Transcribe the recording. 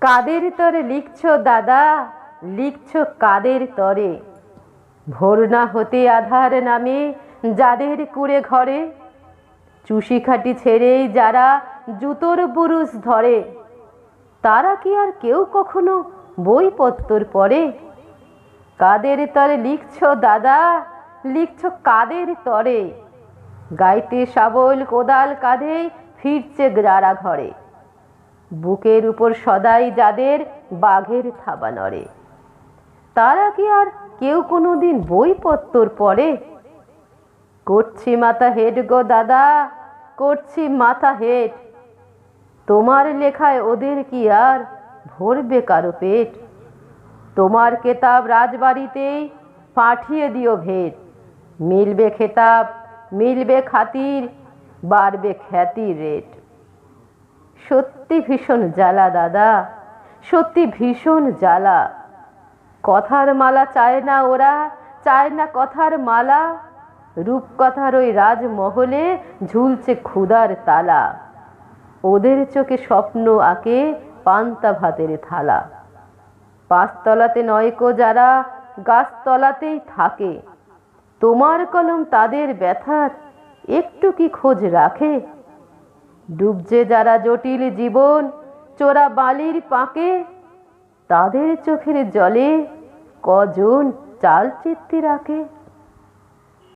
কাদের তরে লিখছ দাদা? লিখছ কাদের তরে? ভোর না হতে আধার নামে যাদের কুড়ে ঘরে। চুষি খাটি ছেড়েই যারা জুতোর বুরুষ ধরে। তারা কি আর কেউ কখনো বইপত্তর পড়ে? কাদের তরে লিখছ দাদা? লিখছ কাদের তরে? গাইতে শাবল কোদাল কাঁধে ফিরছে যারা ঘরে। বুকের উপর সদাই যাদের বাঘের থাবা নড়ে। তারা কি আর কেউ কোনো দিন বইপত্তর পড়ে? করছি মাথা হেড গো দাদা, করছি মাথা হেড। তোমার লেখায় ওদের কি আর ভরবে কারও পেট? তোমার কেতাব রাজবাড়িতেই পাঠিয়ে দিও ভেট। মিলবে খেতাব, মিলবে খাতির, বাড়বে খ্যাতির রেট। সত্যি ভীষণ জ্বালা, দাদা। সত্যি ভীষণ জ্বালা। কথার মালা চায় না ওরা, চায় না কথার মালা। রূপকথার ওই রাজমহলে ঝুলছে ক্ষুদার তালা। ওদের চোখে স্বপ্ন আঁকে পান্তা ভাতের থালা। পাঁচতলাতে নয়কো যারা, গাছতলাতেই থাকে। তোমার কলম তাদের ব্যথার, একটু কি খোঁজ রাখে? ডুবছে যারা জটিল জীবন চোরা বালির পাকে তাদের চোখের জলে কজন চাল চিত্তি রাখে?